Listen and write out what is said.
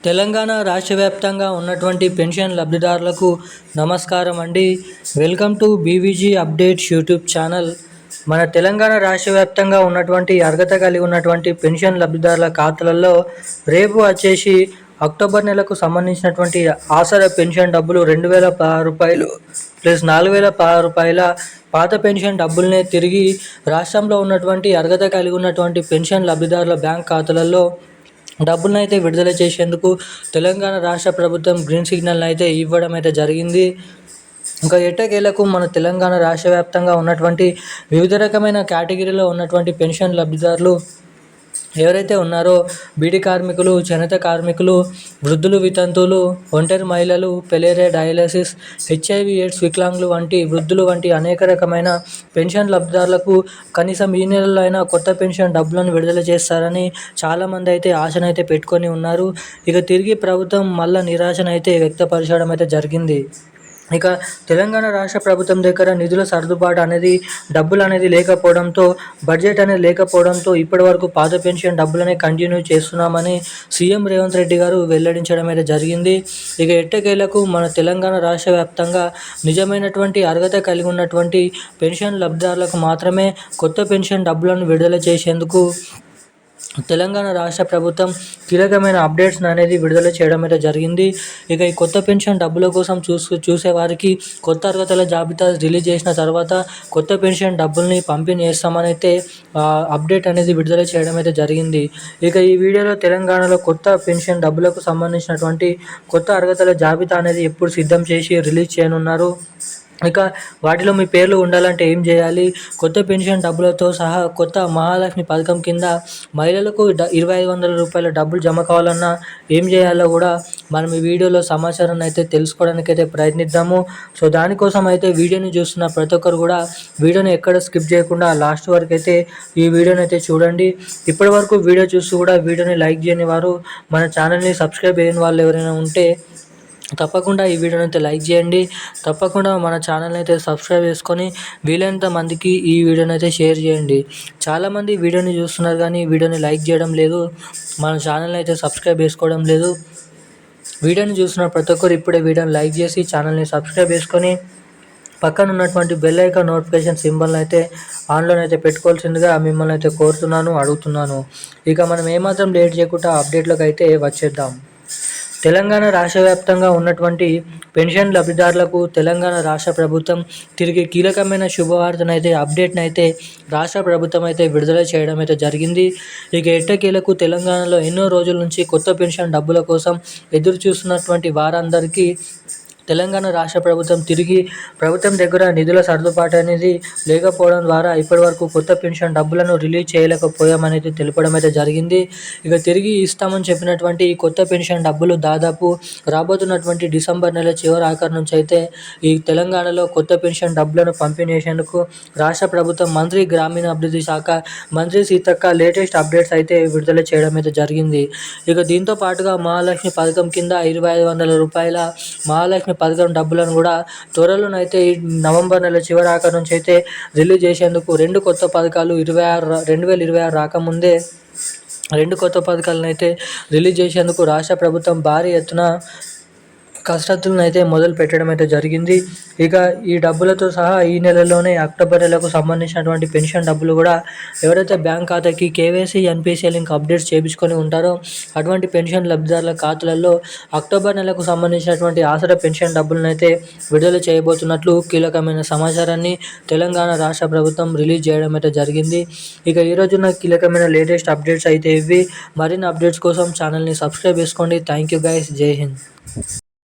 తెలంగాణ రాష్ట్ర వ్యాప్తంగా ఉన్నటువంటి పెన్షన్ లబ్ధిదారులకు నమస్కారం అండి. Welcome to BVG updates YouTube channel. మన తెలంగాణ రాష్ట్ర వ్యాప్తంగా ఉన్నటువంటి అర్హత కలిగి ఉన్నటువంటి పెన్షన్ లబ్ధిదారుల ఖాతాలలో రేపు వచ్చేసి అక్టోబర్ నెలకు సంబంధించినటువంటి ఆసరా పెన్షన్ డబ్బులు రెండు వేల పదహారు రూపాయలు ప్లస్ నాలుగు వేల పదహారు రూపాయల పాత పెన్షన్ డబ్బుల్నే తిరిగి రాష్ట్రంలో ఉన్నటువంటి అర్హత కలిగి ఉన్నటువంటి పెన్షన్ లబ్ధిదారుల బ్యాంక్ ఖాతాలలో డబ్బులను అయితే విడుదల చేసేందుకు తెలంగాణ రాష్ట్ర ప్రభుత్వం గ్రీన్ సిగ్నల్ అయితే ఇవ్వడం అయితే జరిగింది. ఇంకా ఎట్టకేలకు మన తెలంగాణ రాష్ట్ర వ్యాప్తంగా ఉన్నటువంటి వివిధ రకమైన కేటగిరీలో ఉన్నటువంటి పెన్షన్ లబ్ధిదారులు ఎవరైతే ఉన్నారో బీడీ కార్మికులు చేనేత కార్మికులు వృద్ధులు వితంతువులు ఒంటరి మహిళలు పెలేరే డయాలసిస్ హెచ్ఐవి ఎయిడ్స్ వికలాంగులు వంటి వృద్ధులు వంటి అనేక రకమైన పెన్షన్ లబ్ధిదారులకు కనీసం ఈ నెలలో అయినా కొత్త పెన్షన్ డబ్బులను విడుదల చేస్తారని చాలామంది అయితే ఆశనైతే పెట్టుకొని ఉన్నారు. ఇక తిరిగి ప్రభుత్వం మళ్ళీ నిరాశనైతే వ్యక్తపరచడం అయితే జరిగింది. ఇక తెలంగాణ రాష్ట్ర ప్రభుత్వం దగ్గర నిధుల సర్దుబాటు అనేది డబ్బులు అనేది లేకపోవడంతో బడ్జెట్ అనేది లేకపోవడంతో ఇప్పటి వరకు పాత పెన్షన్ డబ్బులనే కంటిన్యూ చేస్తున్నామని సీఎం రేవంత్ రెడ్డి గారు వెల్లడించడం అయితే జరిగింది. ఇక ఎట్టకేలకు మన తెలంగాణ రాష్ట్ర వ్యాప్తంగా నిజమైనటువంటి అర్హత కలిగి ఉన్నటువంటి పెన్షన్ లబ్ధిదారులకు మాత్రమే కొత్త పెన్షన్ డబ్బులను విడుదల చేసేందుకు తెలంగాణ రాష్ట్ర ప్రభుత్వం కీలకమైన అప్డేట్స్ అనేది విడుదల చేయడం అయితే జరిగింది. ఇక ఈ కొత్త పెన్షన్ డబ్బుల కోసం చూసు చూసే వారికి కొత్త అర్హతల జాబితా రిలీజ్ చేసిన తర్వాత కొత్త పెన్షన్ డబ్బుల్ని పంపిణీ చేస్తామని అయితే అప్డేట్ అనేది విడుదల చేయడం అయితే జరిగింది. ఇక ఈ వీడియోలో తెలంగాణలో కొత్త పెన్షన్ డబ్బులకు సంబంధించినటువంటి కొత్త అర్హతల జాబితా అనేది ఎప్పుడు సిద్ధం చేసి రిలీజ్ చేయనున్నారు? ఇక వాటిలో మీ పేర్లు ఉండాలంటే ఏం చేయాలి? కొత్త పెన్షన్ డబ్బులతో సహా కొత్త మహాలక్ష్మి పథకం కింద మహిళలకు ఇరవై ఐదు వందల రూపాయల డబ్బులు జమ కావాలన్నా ఏం చేయాలో కూడా మనం ఈ వీడియోలో సమాచారాన్ని అయితే తెలుసుకోవడానికి అయితే ప్రయత్నిద్దాము. సో దానికోసం అయితే వీడియోని చూస్తున్న ప్రతి ఒక్కరు కూడా వీడియోని ఎక్కడ స్కిప్ చేయకుండా లాస్ట్ వరకు అయితే ఈ వీడియోని అయితే చూడండి. ఇప్పటి వరకు వీడియో చూస్తూ కూడా వీడియోని లైక్ చేయని వారు మన ఛానల్ని సబ్స్క్రైబ్ చేయని వాళ్ళు ఎవరైనా ఉంటే తప్పకుండా ఈ వీడియోని అయితే లైక్ చేయండి. తప్పకుండా మన ఛానల్ని అయితే సబ్స్క్రైబ్ చేసుకొని వీలైనంత మందికి ఈ వీడియోని అయితే షేర్ చేయండి. చాలామంది వీడియోని చూస్తున్నారు కానీ వీడియోని లైక్ చేయడం లేదు. మన ఛానల్ని అయితే సబ్స్క్రైబ్ చేసుకోవడం లేదు. వీడియోని చూసిన ప్రతి ఒక్కరు ఇప్పుడే వీడియోని లైక్ చేసి ఛానల్ని సబ్స్క్రైబ్ చేసుకొని పక్కన ఉన్నటువంటి బెల్ ఐకాన్ నోటిఫికేషన్ సింబల్ని అయితే ఆన్లో అయితే పెట్టుకోవాల్సిందిగా మిమ్మల్ని అయితే కోరుతున్నాను అడుగుతున్నాను. ఇక మనం ఏమాత్రం లేట్ చేయకుండా అప్డేట్లోకి అయితే వచ్చేద్దాం. తెలంగాణ రాష్ట్ర వ్యాప్తంగా ఉన్నటువంటి పెన్షన్ లబ్ధిదారులకు తెలంగాణ రాష్ట్ర ప్రభుత్వం తిరిగి కీలకమైన శుభవార్తనైతే అప్డేట్ని అయితే రాష్ట్ర ప్రభుత్వం అయితే విడుదల చేయడం అయితే జరిగింది. ఇక ఎట్టకేలకు తెలంగాణలో ఎన్నో రోజుల నుంచి కొత్త పెన్షన్ డబ్బుల కోసం ఎదురు చూస్తున్నటువంటి వారందరికీ తెలంగాణ రాష్ట్ర ప్రభుత్వం తిరిగి ప్రభుత్వం దగ్గర నిధుల సర్దుబాటు అనేది లేకపోవడం ద్వారా ఇప్పటివరకు కొత్త పెన్షన్ డబ్బులను రిలీజ్ చేయలేకపోయామనేది తెలపడం అయితే జరిగింది. ఇక తిరిగి ఇస్తామని చెప్పినటువంటి ఈ కొత్త పెన్షన్ డబ్బులు దాదాపు రాబోతున్నటువంటి డిసెంబర్ నెల చివరి ఆఖరి నుంచి అయితే ఈ తెలంగాణలో కొత్త పెన్షన్ డబ్బులను పంపిణీ చేసేందుకు రాష్ట్ర ప్రభుత్వం మంత్రి గ్రామీణ అభివృద్ధి శాఖ మంత్రి సీతక్క లేటెస్ట్ అప్డేట్స్ అయితే విడుదల చేయడం అయితే జరిగింది. ఇక దీంతో పాటుగా మహాలక్ష్మి పథకం కింద ఇరవై ఐదు వందల రూపాయల మహాలక్ష్మి పథకం డబ్బులను కూడా త్వరలోనైతే ఈ నవంబర్ నెల చివరి నుంచి అయితే రిలీజ్ చేసేందుకు రెండు కొత్త పథకాలు ఇరవై ఆరు రెండు వేల ఇరవై ఆరు రాకముందే రెండు కొత్త పథకాలను అయితే రిలీజ్ చేసేందుకు రాష్ట్ర ప్రభుత్వం భారీ ఎత్తున కసరత్తులను అయితే మొదలు పెట్టడం అయితే జరిగింది. ఇక ఈ డబ్బులతో సహా ఈ నెలలోనే అక్టోబర్ నెలకు సంబంధించినటువంటి పెన్షన్ డబ్బులు కూడా ఎవరైతే బ్యాంక్ ఖాతాకి కేవైసీ ఎన్పిసిఎల్ లింక్ అప్డేట్స్ చేయించుకొని ఉంటారో అటువంటి పెన్షన్ లబ్ధిదారుల ఖాతాలలో అక్టోబర్ నెలకు సంబంధించినటువంటి ఆసరా పెన్షన్ డబ్బులను అయితే విడుదల చేయబోతున్నట్లు కీలకమైన సమాచారాన్ని తెలంగాణ రాష్ట్ర ప్రభుత్వం రిలీజ్ చేయడం అయితే జరిగింది. ఇక ఈ రోజున కీలకమైన లేటెస్ట్ అప్డేట్స్ అయితే ఇవి. మరిన్ని అప్డేట్స్ కోసం ఛానల్ని సబ్స్క్రైబ్ చేసుకోండి. Thank you guys. Jai Hind.